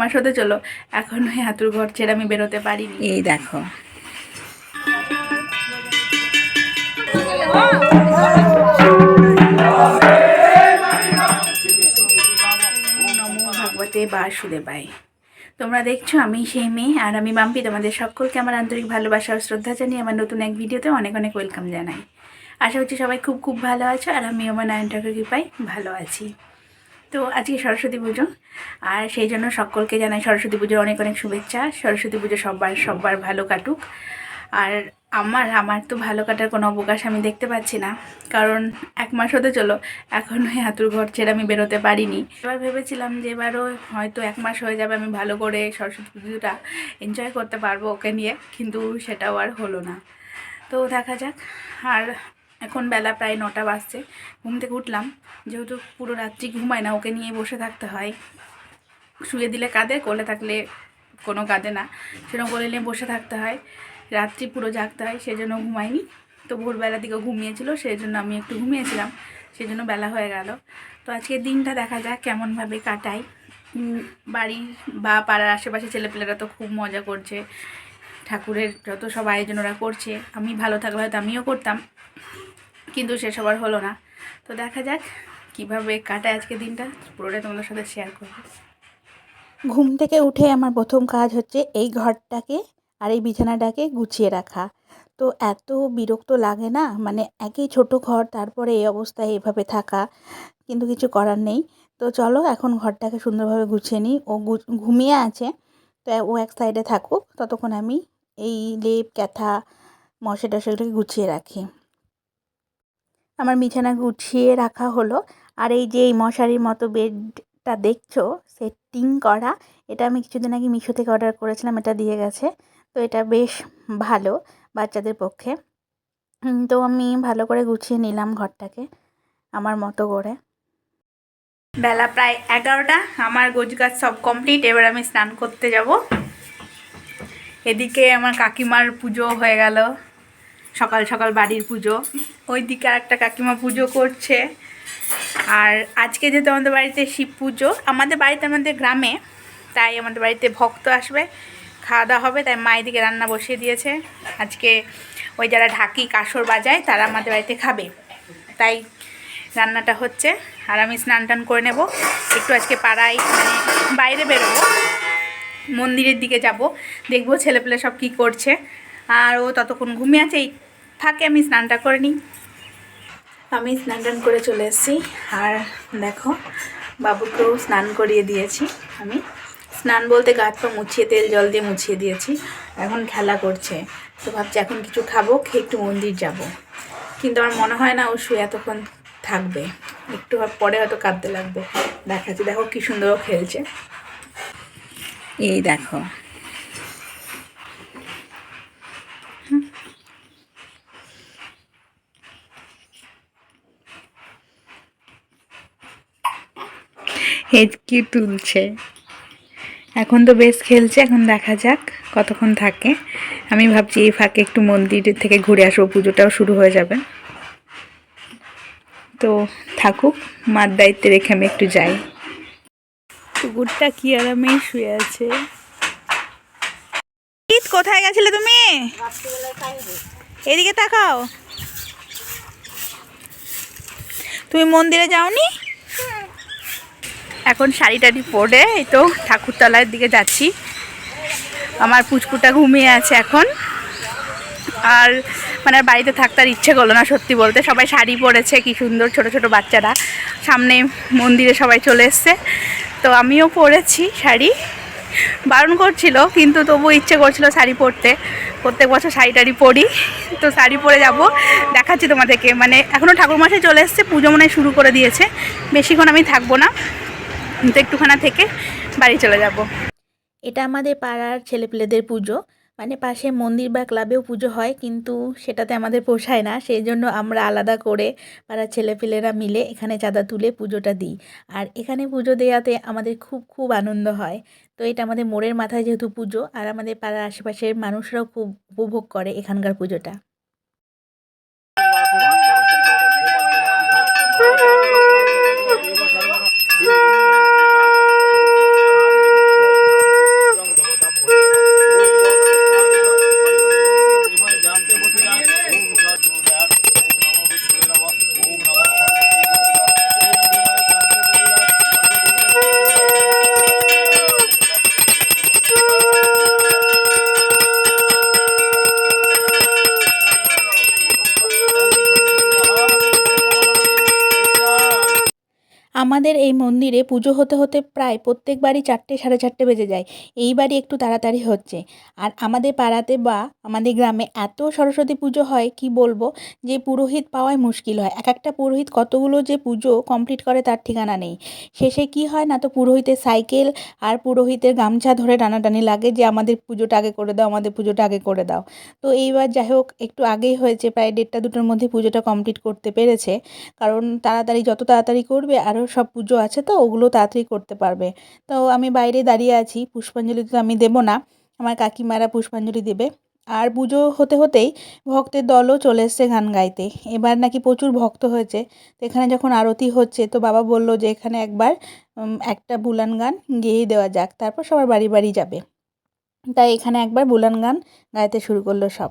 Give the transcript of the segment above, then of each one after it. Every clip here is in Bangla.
মাস হতে চলো এখন ওই হাতুর ঘর ছেড়ে আমি বেরোতে পারিনি। এই দেখো। নমো ভগবতে বাসুদেবায়। তোমরা দেখছ আমি সেই মেয়ে আর আমি মাম্পি তোমাদের সকলকে আমার আন্তরিক ভালোবাসা ও শ্রদ্ধা জানিয়ে আমার নতুন এক ভিডিওতে অনেক অনেক ওয়েলকাম জানাই। আশা করছি সবাই খুব খুব ভালো আছো আর আমি আমার ঠাকুর কৃপায় ভালো আছি। তো আজকে সরস্বতী পুজো। আর সেই জন্য সকলকে জানাই সরস্বতী পুজোর অনেক অনেক শুভেচ্ছা। সরস্বতী পুজো সবার সবার ভালো কাটুক। আর আমার আমার তো ভালো কাটার কোনো অবকাশ আমি দেখতে পাচ্ছি না। কারণ এক মাস হতে চলো এখন ওই হাতুর ঘর ছেড়ে আমি বেরোতে পারিনি। এবার ভেবেছিলাম যে এবারও হয়তো এক মাস হয়ে যাবে আমি ভালো করে সরস্বতী পুজোটা এনজয় করতে পারব ওকে নিয়ে, কিন্তু সেটাও আর হলো না। তো দেখা যাক। আর এখন বেলা প্রায় নটা বাজছে। ঘুম থেকে উঠলাম, যেহেতু পুরো রাত্রি ঘুমায় না, ওকে নিয়ে বসে থাকতে হয়। শুয়ে দিলে কাঁদে, কোলে থাকলে কোনো কাঁদে না। সেরকম কোলে নিয়ে বসে থাকতে হয়। রাত্রি পুরো জাগতে হয়, সেজন্য ঘুমাইনি। তো ভোরবেলার দিকে ঘুমিয়েছিল সেই জন্য আমি একটু ঘুমিয়েছিলাম সেই জন্য বেলা হয়ে গেল। তো আজকের দিনটা দেখা যাক কেমনভাবে কাটাই। বাড়ি বা পাড়ার আশেপাশে ছেলেপেলেরা তো খুব মজা করছে। ঠাকুরের যত সব আয়োজন ওরা করছে। আমি ভালো থাকলে হয়তো আমিও করতাম। কিন্তু সেসব আর হলো না। তো দেখা যাক কীভাবে কাটায় আজকে দিনটা। পুরোটাই তোমাদের সাথে শেয়ার করব। ঘুম থেকে উঠে আমার প্রথম কাজ হচ্ছে এই ঘরটাকে আর এই বিছানাটাকে গুছিয়ে রাখা। তো এত বিরক্ত লাগে না মানে একই ছোট ঘর, তারপরে এই অবস্থায় এভাবে থাকা, কিন্তু কিছু করার নেই। তো চলো এখন ঘরটাকে সুন্দরভাবে গুছিয়ে নিই। ও ঘুমিয়ে আছে, তো ও এক সাইডে থাকুক। ততক্ষণ আমি এই লেপ, ক্যাথা মশা টশাগুলোকে গুছিয়ে রাখি। আমার বিছানা গুছিয়ে রাখা হলো। আর এই যে এই মশারির মতো বেডটা দেখছ, সেটিং করা, এটা আমি কিছুদিন আগে মিশো থেকে অর্ডার করেছিলাম, এটা দিয়ে গেছে। তো এটা বেশ ভালো বাচ্চাদের পক্ষে। তো আমি ভালো করে গুছিয়ে নিলাম ঘরটাকে, আমার মতো করে। বেলা প্রায় এগারোটা, আমার গোজগাছ সব কমপ্লিট এবার আমি স্নান করতে যাব। এদিকে আমার কাকিমার পুজো হয়ে গেল। সকাল সকাল বাড়ির পুজো। ওইদিকে আর একটা কাকিমা পুজো করছে। আর আজকে যেহেতু আমাদের বাড়িতে শিব পুজো, আমাদের বাড়িতে আমাদের গ্রামে, তাই আমাদের বাড়িতে ভক্ত আসবে। খাওয়া দাওয়া হবে, তাই মা এদিকে রান্না বসিয়ে দিয়েছে। আজকে ওই যারা ঢাকি কাসর বাজায়, তারা আমাদের বাড়িতে খাবে। তাই রান্নাটা হচ্ছে। আর আমি স্নান টান করে নেব। একটু আজকে পাড়ায় মানে বাইরে বেরোবো। মন্দিরের দিকে যাব। দেখব ছেলেপেলে সব কি করছে। আর ও ততক্ষণ ঘুমিয়ে আছে থাকে, আমি স্নানটা করে নিই। আমি স্নান টান করে চলে এসেছি। আর দেখো, বাবুকেও স্নান করিয়ে দিয়েছি আমি। স্নান বলতে গা হাত পা মুছিয়ে, তেল জল দিয়ে মুছিয়ে দিয়েছি। এখন খেলা করছে। তো ভাবছি এখন কিছু খাব, খেয়ে একটু মন্দির যাব। কিন্তু আমার মনে হয় না ও শুয়ে এতক্ষণ থাকবে। একটু পরে হয়তো কাঁদতে লাগবে। দেখাচ্ছি, দেখো কি সুন্দর ও খেলছে। এই দেখো। হেঁচকি তুলছে? এখন তো বেশ খেলছে, এখন দেখা যাক কতক্ষণ থাকে। আমি ভাবছি এই ফাঁকে একটু মন্দির থেকে ঘুরে আসব, পুজোটাও শুরু হয়ে যাবে। তো থাকুক, মার দায়িত্বে রেখে আমি একটু যাই। কুকুরটা কি আরামে শুয়ে আছে। কোথায় গেছিলে তুমি? এদিকে তাকাও। তুমি মন্দিরে যাওনি? এখন শাড়ি টাড়ি পরে, এই তো ঠাকুরতলার দিকে যাচ্ছি। আমার পুচকুটা ঘুমিয়ে আছে এখন। আর মানে বাড়িতে থাকতে আর ইচ্ছে করল না সত্যি বলতে। সবাই শাড়ি পরেছে, কি সুন্দর ছোট ছোট বাচ্চারা। সামনে মন্দিরে সবাই চলে এসছে। তো আমিও পরেছি শাড়ি। বারণ করছিল, কিন্তু তবু ইচ্ছে করছিল শাড়ি পরতে। প্রত্যেক বছর শাড়ি টাড়ি পরি। তো শাড়ি পরে যাব, দেখাচ্ছি তোমাদেরকে। মানে এখনও ঠাকুর মাসে চলে এসছে, পুজো মনে শুরু করে দিয়েছে। বেশিক্ষণ আমি থাকব না। তো একটুখানা থেকে বাড়ি চলে যাব। এটা আমাদের পাড়ার ছেলেপেলেদের পুজো। মানে পাশে মন্দির বা ক্লাবেও পুজো হয়, কিন্তু সেটাতে আমাদের পোষায় না। সেই জন্য আমরা আলাদা করে পাড়ার ছেলেপেলেরা মিলে এখানে চাঁদা তুলে পুজোটা দিই। আর এখানে পুজো দেওয়াতে আমাদের খুব খুব আনন্দ হয়। তো এটা আমাদের মোড়ের মাথায় যেহেতু পুজো, আর আমাদের পাড়ার আশেপাশের মানুষরাও খুব উপভোগ করে এখানকার পুজোটা। আমাদের এই মন্দিরে পুজো হতে হতে প্রায় প্রত্যেকবারই চারটে সাড়ে চারটে বেজে যায়। এইবারই একটু তাড়াতাড়ি হচ্ছে। আর আমাদের পাড়াতে বা আমাদের গ্রামে এত সরস্বতী পুজো হয়, কি বলব? যে পুরোহিত পাওয়াই মুশকিল হয়। এক একটা পুরোহিত কতগুলো যে পুজো কমপ্লিট করে তার ঠিকানা নেই। শেষে কি হয় না তো পুরোহিতের সাইকেল আর পুরোহিতের গামছা ধরে টানাটানি লাগে যে আমাদের পুজোটা আগে করে দাও, আমাদের পুজোটা আগে করে দাও। তো এইবার যাই হোক, একটু আগেই হয়েছে, প্রায় দেড়টা দুটোর মধ্যে পুজোটা কমপ্লিট করতে পেরেছে। কারণ তাড়াতাড়ি যত তাড়াতাড়ি করবে, আরও সব পুজো আছে, তো ওগুলো তাড়াতাড়ি করতে পারবে। তো আমি বাইরে দাঁড়িয়ে আছি, পুষ্পাঞ্জলি তো আমি দেবো না, আমার কাকিমারা পুষ্পাঞ্জলি দেবে। আর পুজো হতে হতেই ভক্তের দলও চলে এসছে গান গাইতে। এবার নাকি প্রচুর ভক্ত হয়েছে, তো এখানে যখন আরতি হচ্ছে, তো বাবা বলল যে এখানে একবার একটা বুলান গান গেয়ে দেওয়া যাক, তারপর সবার বাড়ি বাড়ি যাবে। তাই এখানে একবার বুলান গান গাইতে শুরু করল সব।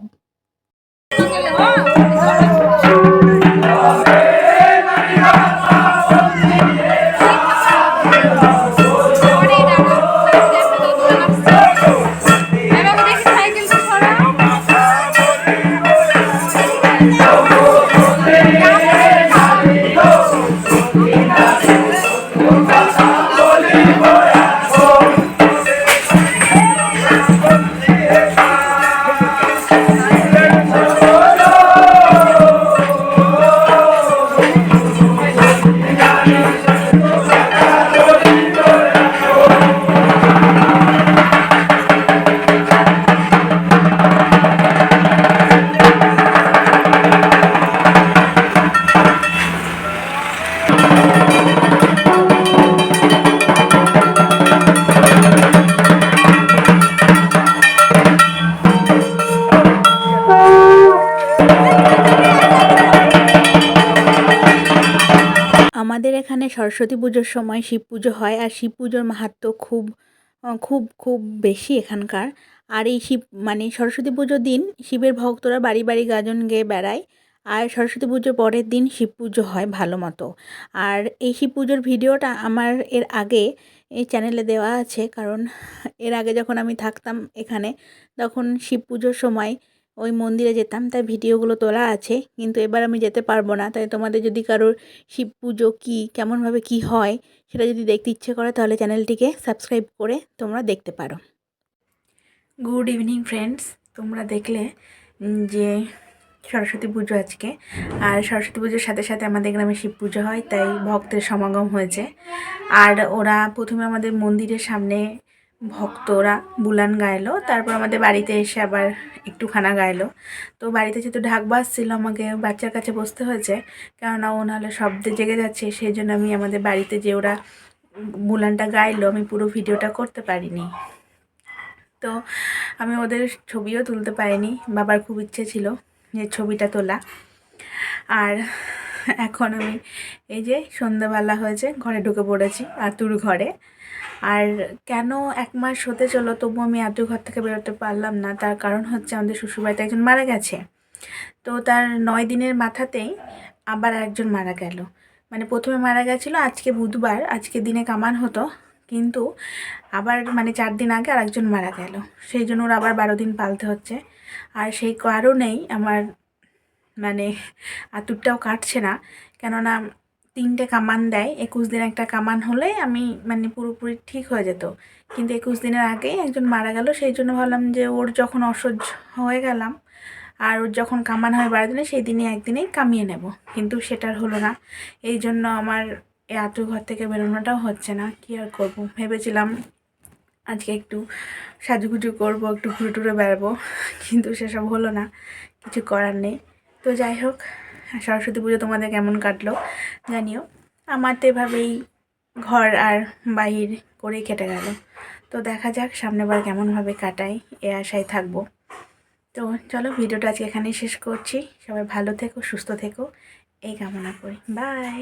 সরস্বতী পুজোর সময় শিব পুজো হয় আর শিব পুজোর মাহাত্ম্য খুব খুব খুব বেশি এখানকার। আর এই শিব মানে সরস্বতী পুজোর দিন শিবের ভক্তরা বাড়ি বাড়ি গাজন গেয়ে বেড়ায় আর সরস্বতী পুজোর পরের দিন শিব পুজো হয় ভালো মতো। আর এই শিব পুজোর ভিডিওটা আমার এর আগে এই চ্যানেলে দেওয়া আছে কারণ এর আগে যখন আমি থাকতাম এখানে, তখন শিব পুজোর সময় ওই মন্দিরে যেতাম তাই ভিডিওগুলো তোলা আছে। কিন্তু এবার আমি যেতে পারব না। তাই তোমাদের যদি কারোর শিব পুজো কী, কেমনভাবে কী হয়, সেটা যদি দেখতে ইচ্ছে করে, তাহলে চ্যানেলটিকে সাবস্ক্রাইব করে তোমরা দেখতে পারো। Good evening friends. তোমরা দেখলে যে সরস্বতী পুজো আজকে। আর সরস্বতী পুজোর সাথে সাথে আমাদের গ্রামে শিব পুজো হয়, তাই ভক্তের সমাগম হয়েছে। আর ওরা প্রথমে আমাদের মন্দিরের সামনে ভক্তরা বুলান গাইলো, তারপর আমাদের বাড়িতে এসে আবার একটু খানা গাইলো। তো বাড়িতে যেহেতু ঢাক বাজছিল, আমাকে বাচ্চার কাছে বসতে হয়েছে, কেননা ও নাহলে শব্দে জেগে যাচ্ছে সেই জন্য আমি আমাদের বাড়িতে যে ওরা বুলানটা গাইলো, আমি পুরো ভিডিওটা করতে পারিনি। তো আমি ওদের ছবিও তুলতে পারিনি, বাবার খুব ইচ্ছে ছিল যে ছবিটা তোলা। আর এখন আমি এই যে সন্ধ্যাবেলা হয়েছে, ঘরে ঢুকে পড়েছি, আতুর ঘরে। আর কেন এক মাস হতে চলো তবু আমি আতুর ঘর থেকে বেরোতে পারলাম না। তার কারণ হচ্ছে আমাদের শ্বশুরবাড়িতে একজন মারা গেছে। তো তার নয় দিনের মাথাতেই আবার একজন মারা গেল। মানে প্রথমে মারা গেছিল আজকে বুধবার, আজকে দিনে কামান হতো, কিন্তু আবার মানে চার দিন আগে আরেকজন মারা গেল। সেই জন্য ওর আবার বারো দিন পালতে হচ্ছে। আর সেই কারণেই আমার মানে আতুরটাও কাটছে না। কেননা তিনটে কামান দেয়, একুশ দিন একটা কামান হলে আমি মানে পুরোপুরি ঠিক হয়ে যেত। কিন্তু একুশ দিনের আগেই একজন মারা গেল, সেই জন্য ভাবলাম যে ওর যখন অসহ্য হয়ে গেলাম, আর ওর যখন কামান হয় বারো দিনে, সেই দিনে একদিনেই কামিয়ে নেব। কিন্তু সেটার হলো না। এই জন্য আমার এই আতুর ঘর থেকে বেরোনোটাও হচ্ছে না। কী আর করব? ভেবেছিলাম আজকে একটু সাজুগুজু করব, একটু ঘুরে টুরে বেড়াবো, কিন্তু সেসব হলো না। কিছু করার নেই। তো যাই হোক সরস্বতী পুজো তোমাদের কেমন কাটলো জানিও। আমার তো এভাবেই ঘর আর বাহির করে কেটে গেল। তো দেখা যাক সামনেবার কেমনভাবে কাটাই, এ আশায় থাকব। তো চলো ভিডিওটা আজকে এখানেই শেষ করছি। সবাই ভালো থেকো, সুস্থ থেকো। এই কামনা করি। বাই